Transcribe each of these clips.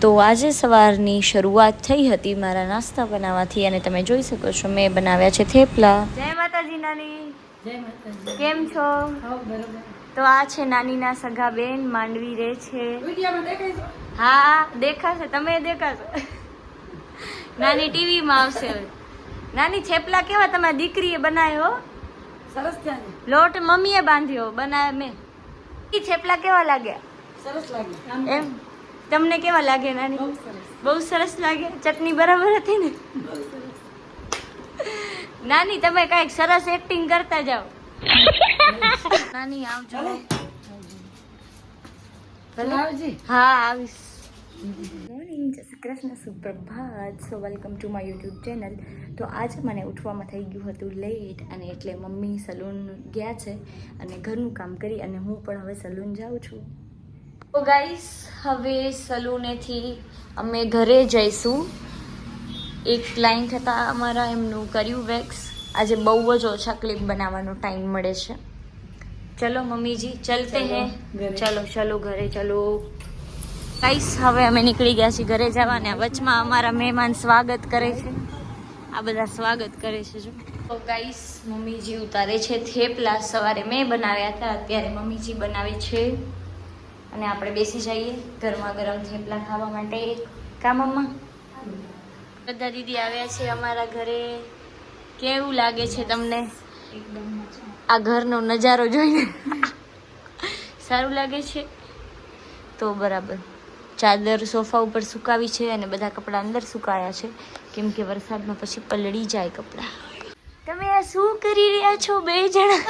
તો આજે સવારની શરૂઆત થઈ હતી મારા નાસ્તા બનાવવાથી અને તમે જોઈ શકો છો મેં બનાવ્યા છે થેપલા. જય માતાજી નાની. કેમ છો? તો આ છે નાનીના સગા બેન માંડવી રહે છે. વિડીયોમાં દેખાય છે? હા દેખાશે. તમે દેખાશો. નાની ટીવીમાં આવશે નાની થેપલા કેવા તમારી દીકરીએ બનાવ્યો સરસ લોટ મમ્મીએ બાંધ્યો બનાવ્યા મેં. થેપલા કેવા લાગ્યા? સરસ લાગ્યા. એમ? તમને કેવા લાગે નાની? બહુ સરસ. લાગે? ચટણી બરાબર હતી ને? નાની તમે કંઈક સરસ એક્ટિંગ કરતા જાઓ. નાની આવજો. હા આવીશ. મોર્નિંગ જય Shri Krishna સુપ્રભાત. So welcome to my YouTube channel તો આજે મને ઉઠવામાં થઈ ગયું હતું લેટ અને એટલે મમ્મી સલૂન ગયા છે અને ઘરનું કામ કરી અને હું પણ હવે સલૂન જાઉં છું. તો ગાઈસ હવે સલૂનેથી અમે ઘરે જઈશું. એક ક્લાયન્ટ હતા અમારા એમનું કર્યું વેક્સ આજે બહુ જ ઓછા ક્લિપ બનાવવાનો ટાઈમ મળે છે. ચલો મમ્મીજી ચલતે ચલો, હે. ચલો ચલો ઘરે ચલો. ગાઈસ હવે અમે નીકળી ગયા છીએ ઘરે જવા ને વચમાં અમારા મહેમાન સ્વાગત કરે છે. આ બધા સ્વાગત કરે છે જો. તો ગાઈસ મમ્મીજી ઉતારે છે થેપલા. સવારે મેં બનાવ્યા હતા અત્યારે મમ્મીજી બનાવે છે. અને આપણે બેસી જઈએ ગરમા ગરમ થેપલા ખાવા માટે. કામમાં બધા દીદી આવ્યા છે અમારા ઘરે. કેવું લાગે છે તમને? આ ઘરનો નજારો જોઈને. સારું લાગે છે? તો બરાબર. ચાદર સોફા ઉપર સુકાવી છે અને બધા કપડાં અંદર સુકાયા છે. કેમ કે વરસાદમાં પછી પલળી જાય કપડાં. તમે આ શું કરી રહ્યા છો બે જણા?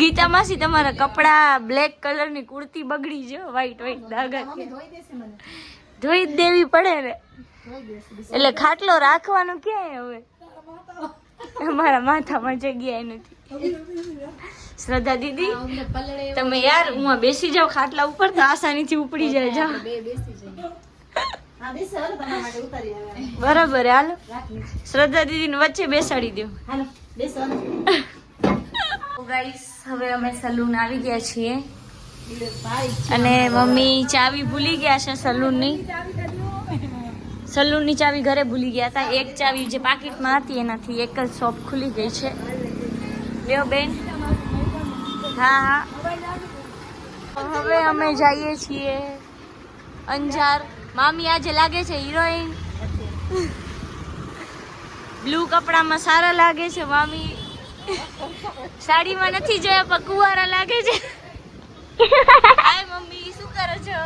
ગીતા માસી તમારા કપડાં બ્લેક કલરની કુર્તી બગડી જો વ્હાઈટ વ્હાઈટ દાગા ધોઈ જ દેવી પડે ને. એટલે ખાટલો રાખવાનો ક્યાંય હવે? અમારા માથામાં. જગ્યાએ નથી. શ્રદ્ધા દીદી તમે યાર હું બેસી જાઓ ખાટલા ઉપર તો આસાનીથી ઉપડી જાય જાઓ. બેસી જઈએ. બરાબર હાલો. શ્રદ્ધા દીદીને વચ્ચે બેસાડી દો. ગાઈસ હવે અમે સલૂન આવી ગયા છીએ. અને મમ્મી ચાવી ભૂલી ગયા છે સલૂનની સલૂનની ચાવી ઘરે ભૂલી ગયા હતા. એક ચાવી જે પાકીટમાં હતી એનાથી એક જ શોપ ખુલી ગઈ છે. લ્યો બેન. હા હા. હવે અમે જઈએ છીએ અંજાર. મામી આજે લાગે છે હિરોઈન. બ્લુ કપડામાં સારા લાગે છે મામી. સાડીમાં નથી જોયા, પણ કુવારા લાગે છે. હાય મમ્મી, શું કરો છો?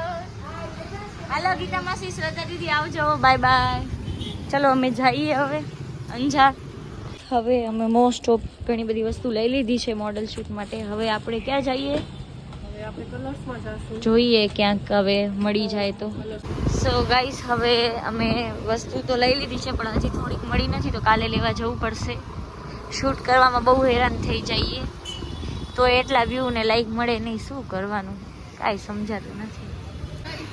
હાલો, ગીતા માસી, શ્રદ્ધા દીદી, આવજો. બાય બાય ચલો, અમે જઈએ હવે. અંજાર. હવે અમે મોસ્ટ ઓફ ઘણી બધી વસ્તુ લઈ લીધી છે મોડલ શૂટ માટે. હવે આપણે ક્યાં જઈએ હવે આપણે કલર્સમાં જશું જોઈએ ક્યાંક હવે મળી જાય તો. સો ગાઈસ હવે અમે વસ્તુ તો લઈ લીધી છે, પણ હજી થોડીક મળી નથી, તો કાલે લેવા જવું પડશે. શૂટ કરવામાં બહુ હેરાન થઈ જઈએ. તો એટલા વ્યૂ ને લાઈક મળે નહીં, શું કરવાનું? કાંઈ સમજાતું નથી.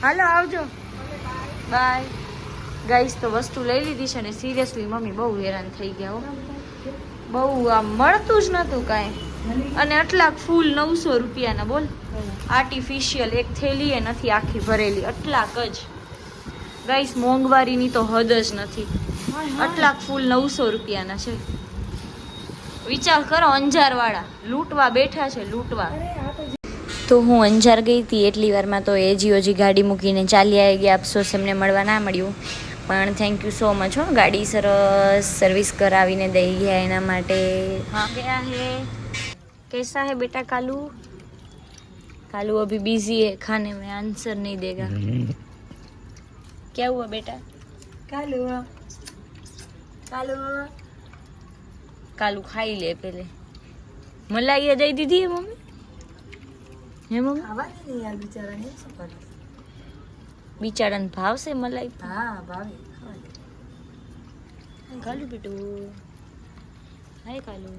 હાલો, આવજો. બાય ગાઈસ તો વસ્તુ લઈ લીધી છે ને સિરિયસલી મમ્મી બહુ હેરાન થઈ ગયા બહુ આમ મળતું જ નહોતું કાંઈ. અને આટલા ફૂલ નવસો રૂપિયાના બોલ. આર્ટિફિશિયલ એક થેલી એ નથી આખી ભરેલી આટલાક જ. ગાઈસ મોંઘવારીની તો હદ જ નથી. આટલાક ફૂલ નવસો રૂપિયાના છે. વિચાર કરો અંજારવાળા. લૂંટવા બેઠા છે લૂંટવા. તો હું અંજાર ગઈ હતી એટલી વારમાં તો એ જીઓજી ગાડી મૂકીને ચાલી આવી ગયા. અફસોસ એમને મળવા ના મળ્યું. પણ થેન્ક યુ સો મચ હો. ગાડી સરસ સર્વિસ કરાવીને દઈ ગયા એના માટે. હા ગયા હે. કેસા હે બેટા કાલુ? कालू अभी बिज़ी है खाने में आंसर नहीं देगा। क्या हुआ बेटा? कालू। कालू। कालू खाई ले पहले। मलाई दे दीदी है मम्मी? है मम्मी? आवाज़ नहीं यार बेचारा नहीं सफ़र बेचारा ने भाव से मलाई हाँ भाव कालू बेटू। हाय कालू।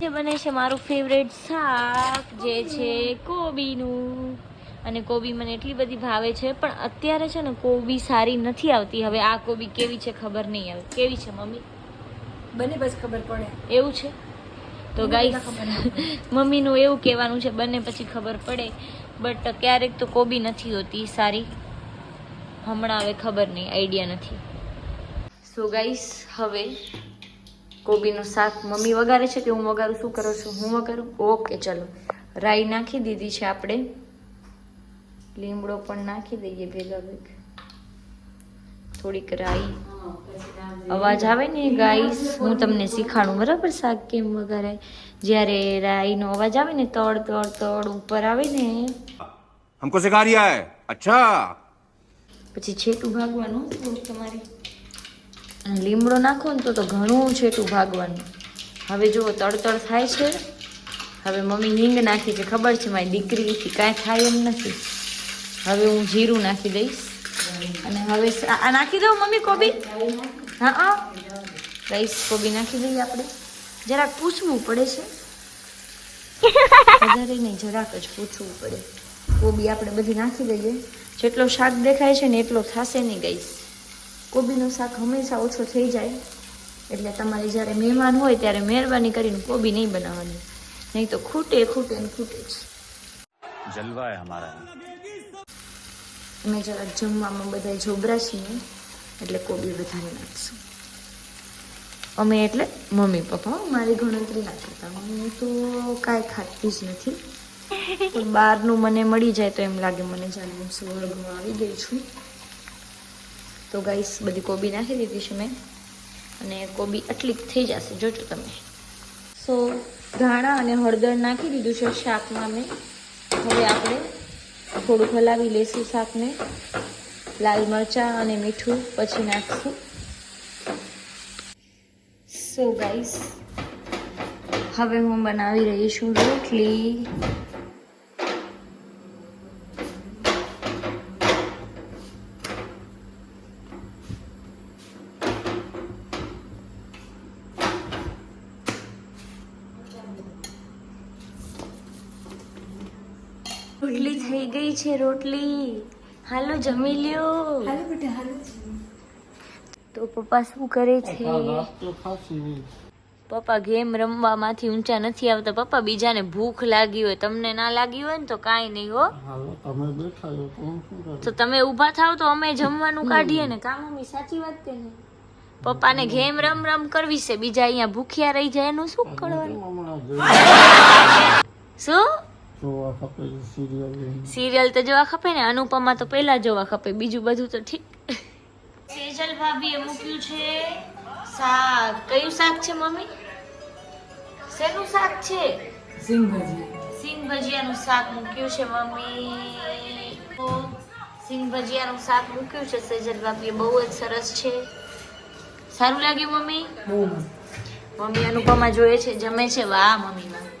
જે બને છે મારું ફેવરેટ શાક જે છે કોબીનું. અને કોબી મને એટલી બધી ભાવે છે પણ અત્યારે છે ને કોબી સારી નથી આવતી. હવે આ કોબી કેવી છે ખબર નહીં આવે. કેવી છે મમ્મી? બને બસ ખબર પડે. એવું છે? તો ગાઈસ મમ્મીનું એવું કહેવાનું છે બંને પછી ખબર પડે. બટ ક્યારેક તો કોબી નથી હોતી સારી. હમણાં હવે ખબર નહીં આઈડિયા નથી. સો ગાઈસ હવે કોબીનું શાક મમ્મી વગાડે છે કે હું વગાડું શું કરું છું? હું વગાડું ઓકે ચલો. રાઈ નાખી દીધી છે આપણે. લીમડો પણ નાખી દઈએ ભેગા ભેગ. થોડીક રાઈ. અવાજ આવે ને ગાઈસ? હું તમને શીખાડું બરાબર? શાક કેમ વગાડે જ્યારે રાઈનો અવાજ આવે ને તળ તળ તળ ઉપર આવે ને. હમકો સિખા રહ્યા હે અચ્છા પછી છેટું ભાગવાનું તમારે લીમડો નાખો ને તો તો ઘણું છેટું ભાગવાનું. હવે જુઓ, તળતળ થાય છે. હવે મમ્મી હિંગ નાખી છે. ખબર છે મારી દીકરીથી કાંઈ થાય એમ નથી. હવે હું જીરું નાખી દઈશ. અને હવે આ નાખી દઉં મમ્મી કોબી? હા રાઈસ કોબી નાખી દઈએ આપણે. જરાક પૂછવું પડે છે. વધારે નહીં, જરાક જ પૂછવું પડે. કોબી આપણે બધી નાખી દઈએ. જેટલો શાક દેખાય છે ને એટલો થશે નહીં ગઈશ કોબીનું શાક હંમેશા ઓછું થઈ જાય. એટલે તમારે જ્યારે મહેમાન હોય ત્યારે મહેરબાની કરીને કોબી નહીં બનાવવાની. નહીં તો ખૂટે ખૂટે ખૂટે જ. અમે જરાક જમવામાં બધા જોબરાશીએ એટલે કોબી વધારે નાખશું. અમે એટલે મમ્મી પપ્પા મારી ગણતરી ના કરતા. હું તો કાંઈ ખાતી જ નથી. બહારનું મને મળી જાય તો એમ લાગે મને જાણે હું સ્વર્ગમાં આવી ગઈ છું. તો ગાઈસ બધી કોબી નાખી દીધી છે મેં. અને કોબી આટલી થઈ જશે, જોજો તમે. સો ધાણા અને હળદર નાખી દીધું છે શાકમાં મેં. હવે આપણે થોડુંક હલાવી લેશું શાકને. લાલ મરચાં અને મીઠું પછી નાખશું. સો ગાઈસ હવે હું બનાવી રહી છું રોટલી. રોટલી થઈ ગઈ છે રોટલી. હાલો જમી લ્યો. હાલો બેટા હાલો. તો પપ્પા શું કરે છે? પપ્પા ગેમ રમવામાંથી ઊંચા નથી આવતા. પપ્પા બીજાને ભૂખ લાગી હોય તમને ના લાગી હોય ને તો કાંઈ નહીં હો. તમે બેઠા છો તો તમે ઊભા થાવ તો અમે જમવાનું કાઢીએ ને. કા મમ્મી સાચી વાત કે નહીં? પપ્પાને ગેમ રમ રમ કરવી છે. બીજા અહીંયા ભૂખ્યા રહી જાય એનું શું કરવાનું? જોવા ખપે સિરિયલ સિરિયલ તો જોવા ખપે ને અનુપમા તો પહેલા જોવા ખપે બીજું બધું તો ઠીક. સેજલ ભાભીએ મૂક્યું છે શાક. કયું શાક છે મમ્મી? શેનું શાક છે? સિંગ ભજી સિંગ ભજીયાનું શાક મૂક્યું છે મમ્મી. સિંગ ભજીયાનું શાક મૂક્યું છે સેજલ ભાભીએ. બહુ જ સરસ છે. સારું લાગ્યું મમ્મી? મમ્મી અનુપમા જોયે છે જમે છે? વાહ મમ્મી વાહ